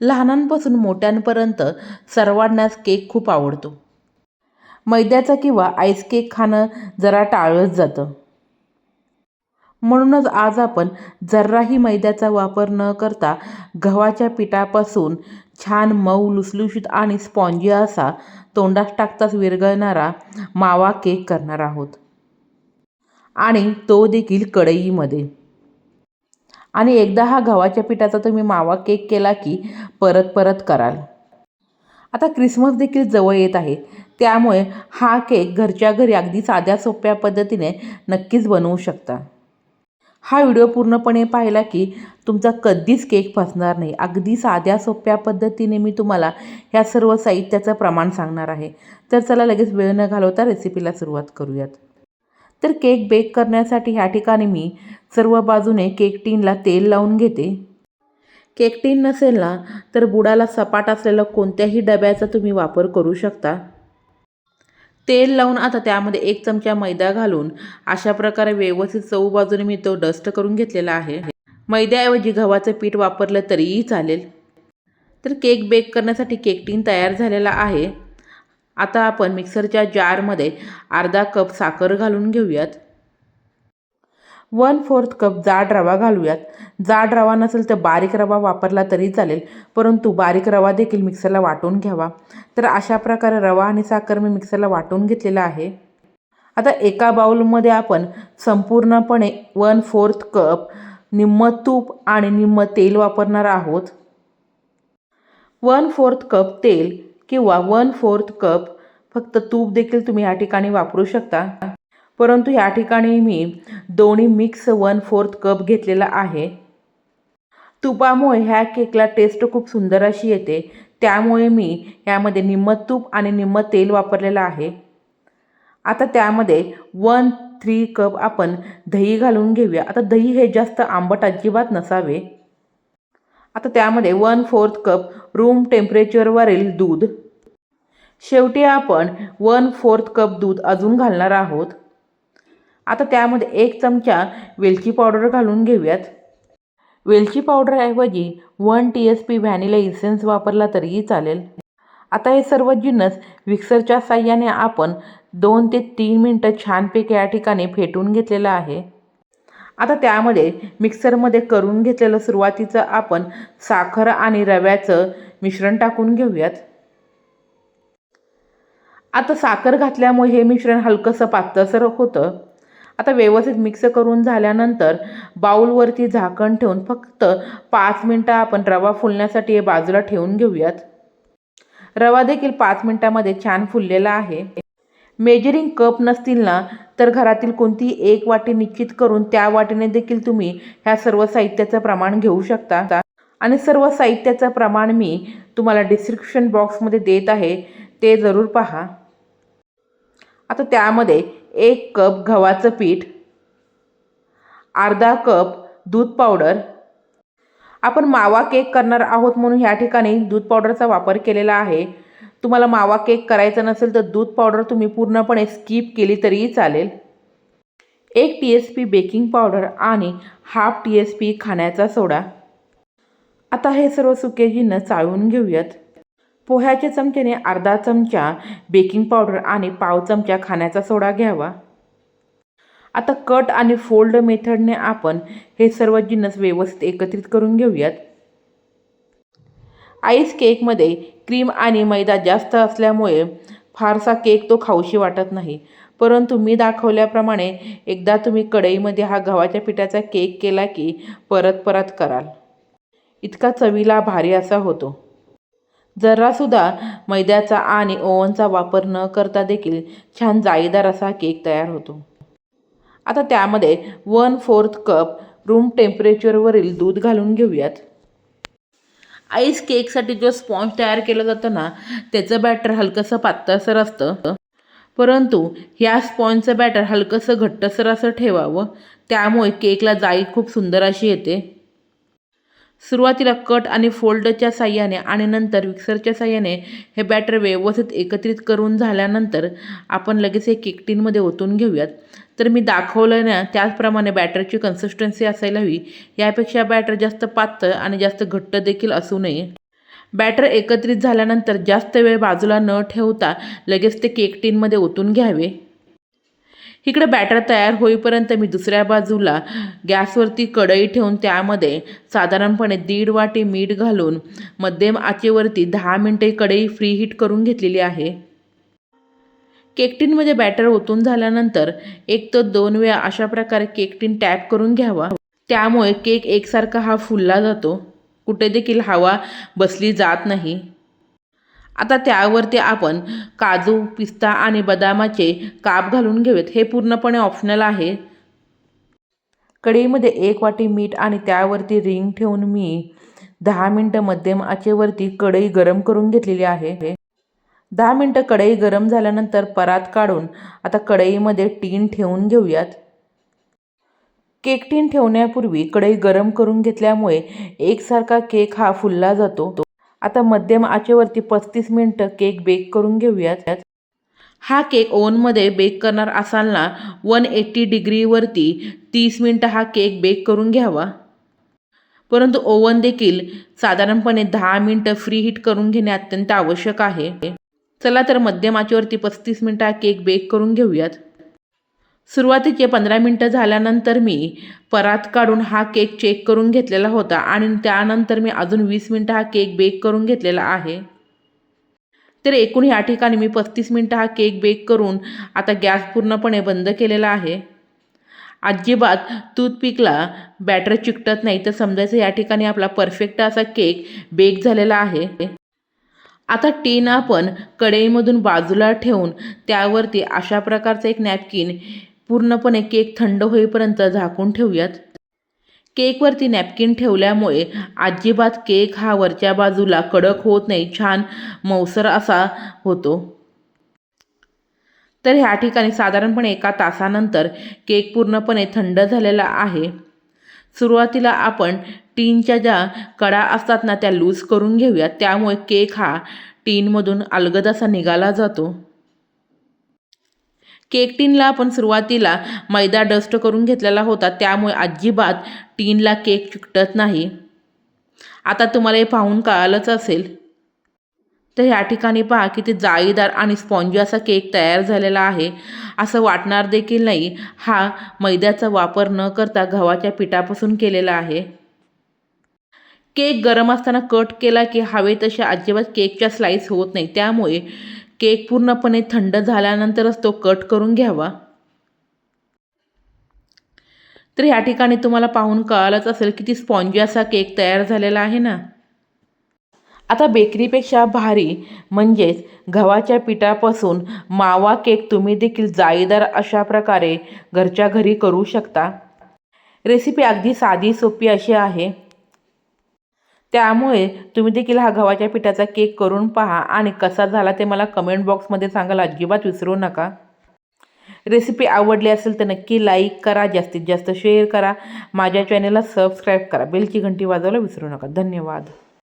लहानांपासून मोठ्यांपर्यंत सर्वांनाच केक खूप आवडतो. मैद्याचा किंवा आईस केक खाणं जरा टाळलंच जातं. म्हणूनच आज आपण जराही मैद्याचा वापर न करता गव्हाच्या पिठापासून छान मऊ लुसलुशीत आणि स्पॉन्जी असा तोंडात टाकताच विरघळणारा मावा केक करणार आहोत. आणि तो देखील कढईमध्ये. आणि एकदा हा गव्हाच्या पिठाचा तुम्ही मावा केक केला की परत परत कराल. आता क्रिसमस देखील जवळ येत आहे. त्यामुळे हा केक घरच्या घरी अगदी साध्या सोप्या पद्धतीने नक्कीच बनवू शकता. हा व्हिडिओ पूर्णपणे पाहिला की तुमचा कधीच केक फसणार नाही. अगदी साध्या सोप्या पद्धतीने मी तुम्हाला ह्या सर्व साहित्याचं प्रमाण सांगणार आहे. तर चला लगेच वेळ न घालवता रेसिपीला सुरुवात करूयात. तर केक बेक करण्यासाठी ह्या ठिकाणी मी सर्व बाजूने केक टीनला तेल लावून घेते. केक टीन नसेल ना तर बुडाला सपाट असलेला कोणत्याही डब्याचा तुम्ही वापर करू शकता. तेल लावून आता त्यामध्ये एक चमचा मैदा घालून अशा प्रकारे व्यवस्थित चऊ बाजूने मी तो डस्ट करून घेतलेला आहे. मैद्याऐवजी गव्हाचं पीठ वापरलं तरीही चालेल. तर केक बेक करण्यासाठी केक टीन तयार झालेला आहे. आता आपण मिक्सरच्या जारमध्ये अर्धा कप साखर घालून घेऊयात. वन फोर्थ कप जाड रवा घालूयात. जाड रवा नसेल तर बारीक रवा वापरला तरी चालेल परंतु बारीक रवा देखील मिक्सरला वाटून घ्यावा. तर अशा प्रकारे रवा आणि साखर मी मिक्सरला वाटून घेतलेला आहे. आता एका बाउलमध्ये आपण संपूर्णपणे वन फोर्थ कप निम्म तूप आणि निम्म तेल वापरणार आहोत. वन फोर्थ कप तेल किंवा वन फोर्थ कप फक्त तूप देखील तुम्ही या ठिकाणी वापरू शकता. परंतु या ठिकाणी मी दोन्ही मिक्स वन फोर्थ कप घेतलेला आहे. तुपामुळे ह्या केकला टेस्ट खूप सुंदर अशी येते. त्यामुळे मी यामध्ये निम्म तूप आणि निम्म तेल वापरलेलं आहे. आता त्यामध्ये वन थ्री कप आपण दही घालून घेऊया. आता दही हे जास्त आंबट अजिबात नसावे. आता त्यामध्ये वन फोर्थ कप रूम टेम्परेचरवरील दूध. शेवटी आपण वन फोर्थ कप दूध अजून घालणार आहोत. आता त्यामध्ये एक चमचा वेलची पावडर घालून घेऊयात. वेलची पावडरऐवजी one T S P vanilla essence वापरला तरीही चालेल. आता हे सर्व जिन्नस मिक्सरच्या साह्याने आपण दोन ते तीन मिनटं छानपैकी या ठिकाणी फेटून घेतलेलं आहे. आता त्यामध्ये मिक्सरमध्ये करून घेतलेलं सुरुवातीचं आपण साखर आणि रव्याचं मिश्रण टाकून घेऊयात. आता साखर घातल्यामुळे हे मिश्रण हलकंसं पातळसर होतं. आता व्यवस्थित मिक्स करून झाल्यानंतर बाऊलवरती झाकण ठेवून फक्त पाच मिनटं आपण रवा फुलण्यासाठी हे बाजूला ठेवून घेऊयात. रवा देखील पाच मिनटामध्ये छान फुललेला आहे. मेजरिंग कप नसतील ना तर घरातील कोणती एक वाटी निश्चित करून त्या वाटीने देखील तुम्ही ह्या सर्व साहित्याचं प्रमाण घेऊ शकता. आणि सर्व साहित्याचं प्रमाण मी तुम्हाला डिस्क्रिप्शन बॉक्समध्ये देत आहे. ते जरूर पहा. आता त्यामध्ये एक कप गव्हाचं पीठ अर्धा कप दूध पावडर. आपण मावा केक करणार आहोत म्हणून ह्या ठिकाणी दूध पावडरचा वापर केलेला आहे. तुम्हाला मावा केक करायचा नसेल तर दूध पावडर तुम्ही पूर्णपणे स्किप केली तरीही चालेल. एक T S P baking powder आणि हाफ टी एस पी खाण्याचा सोडा. आता हे सर्व सुके चाळून घेऊयात. पोह्याच्या चमच्याने अर्धा चमचा बेकिंग पावडर आणि पाव चमचा खाण्याचा सोडा घ्यावा. आता कट आणि फोल्ड मेथडने आपण हे सर्व जिन्नस व्यवस्थित एकत्रित करून घेऊयात. आईस केकमध्ये क्रीम आणि मैदा जास्त असल्यामुळे फारसा केक तो खाऊशी वाटत नाही. परंतु मी दाखवल्याप्रमाणे एकदा तुम्ही कढईमध्ये हा गव्हाच्या पिठाचा केक केला की परत परत कराल. इतका चवीला भारी असा होतो. जरासुद्धा मैद्याचा आणि ओव्हनचा वापर न करता देखील छान जाळीदार असा केक तयार होतो. आता त्यामध्ये वन फोर्थ कप रूम टेम्परेचरवरील दूध घालून घेऊयात. आईस केकसाठी जो स्पॉन्ज तयार केलं जातं ना त्याचं बॅटर हलकंसं पातळसर असतं. परंतु ह्या स्पॉन्जचं बॅटर हलकंसं घट्टसर असं ठेवावं त्यामुळे केकला जाळी खूप सुंदर अशी येते. सुरुवातीला कट आणि फोल्डच्या साह्याने आणि नंतर मिक्सरच्या साह्याने हे बॅटर व्यवस्थित एकत्रित करून झाल्यानंतर आपण लगेच हे केकटीनमध्ये ओतून घेऊयात. तर मी दाखवलं ना त्याचप्रमाणे बॅटरची कन्सिस्टन्सी असायला हवी. यापेक्षा बॅटर जास्त पातळ आणि जास्त घट्ट देखील असू नये. बॅटर एकत्रित झाल्यानंतर जास्त वेळ बाजूला न ठेवता लगेच ते केक टीनमध्ये ओतून घ्यावे. इकडे बॅटर तयार होईपर्यंत मी दुसऱ्या बाजूला गॅसवरती कढई ठेवून त्यामध्ये साधारणपणे दीड वाटी मीठ घालून मध्यम आचेवरती दहा मिनटे कढई फ्री हीट करून घेतलेली आहे. केकटीनमध्ये बॅटर ओतून झाल्यानंतर एक तर दोन वेळा अशा प्रकारे केकटीन टॅप करून घ्यावा. त्यामुळे केक एकसारखा हा फुलला जातो. कुठे देखील हवा बसली जात नाही. आता त्यावरती आपण काजू पिस्ता आणि बदामाचे काप घालून घेऊयात. हे पूर्णपणे ऑप्शनल आहे. कढईमध्ये एक वाटी मीठ आणि त्यावरती रिंग ठेवून मी दहा मिनटं मध्यम आचेवरती कढई गरम करून घेतलेली आहे. दहा मिनटं कढई गरम झाल्यानंतर परात काढून आता कढईमध्ये टीन ठेवून घेऊयात. केक टीन ठेवण्यापूर्वी कढई गरम करून घेतल्यामुळे एकसारखा केक हा फुलला जातो. आता मध्यम आचेवरती पस्तीस मिनटं केक बेक करून घेऊयात. हा केक ओव्हनमध्ये बेक करणार असाल ना वन एट्टी डिग्रीवरती तीस मिनटं हा केक बेक करून घ्यावा. परंतु ओव्हन देखील साधारणपणे दहा मिनटं फ्री हीट करून घेणे अत्यंत आवश्यक आहे. चला तर मध्यम आचेवरती पस्तीस मिनटं हा केक बेक करून घेऊयात. सुरुवातीचे पंधरा मिनटं झाल्यानंतर मी परात काढून हा केक चेक करून घेतलेला होता आणि त्यानंतर मी अजून वीस मिनटं हा केक बेक करून घेतलेला आहे. तर एकूण या ठिकाणी मी पस्तीस मिनटं हा केक बेक करून आता गॅस पूर्णपणे बंद केलेला आहे. अजिबात टूथपिकला बॅटर चिकटत नाही तर समजायचं या ठिकाणी आपला परफेक्ट असा केक बेक झालेला आहे. आता टीन आपण कढईमधून बाजूला ठेवून त्यावरती अशा प्रकारचं एक नॅपकिन पूर्णपणे केक थंड होईपर्यंत झाकून ठेवूयात. केकवरती नॅपकिन ठेवल्यामुळे अजिबात केक हा वरच्या बाजूला कडक होत नाही छान मौसर असा होतो. तर ह्या ठिकाणी साधारणपणे एका तासानंतर केक पूर्णपणे थंड झालेला आहे. सुरुवातीला आपण टीनच्या ज्या कडा असतात ना त्या लूज करून घेऊयात. त्यामुळे केक हा टीनमधून अलगद असा निघाला जातो. केक टीनला आपण सुरुवातीला मैदा डस्ट करून घेतलेला होता. त्यामुळे अजिबात टीनला केक चिकटत नाही. आता तुम्हाला हे पाहून कळालंच असेल. तर ह्या ठिकाणी पहा किती जाळीदार आणि स्पॉन्जी असा केक तयार झालेला आहे. असं वाटणार देखील नाही हा मैद्याचा वापर न करता गव्हाच्या पिठापासून केलेला आहे. केक गरम असताना कट केला की हवे तसे अजिबात केकच्या स्लाईस होत नाही. त्यामुळे केक पूर्णपणे थंड झाल्यानंतरच तो कट करून घ्यावा. तर ह्या ठिकाणी तुम्हाला पाहून कळालंच असेल किती स्पॉन्जी असा केक तयार झालेला आहे ना? आता बेकरीपेक्षा भारी म्हणजेच गव्हाच्या पिठापासून मावा केक तुम्ही देखील जाळीदार अशा प्रकारे घरच्या घरी करू शकता. रेसिपी अगदी साधी सोपी अशी आहे. त्यामुळे तुम्ही देखील हा गव्हाच्या पिठाचा केक करून पहा आणि कसा झाला ते मला कमेंट बॉक्समध्ये सांगायला अजिबात विसरू नका. रेसिपी आवडली असेल तर नक्की लाईक करा जास्तीत जास्त शेअर करा. माझ्या चॅनेलला सबस्क्राईब करा. बेलची घंटी वाजवायला विसरू नका. धन्यवाद.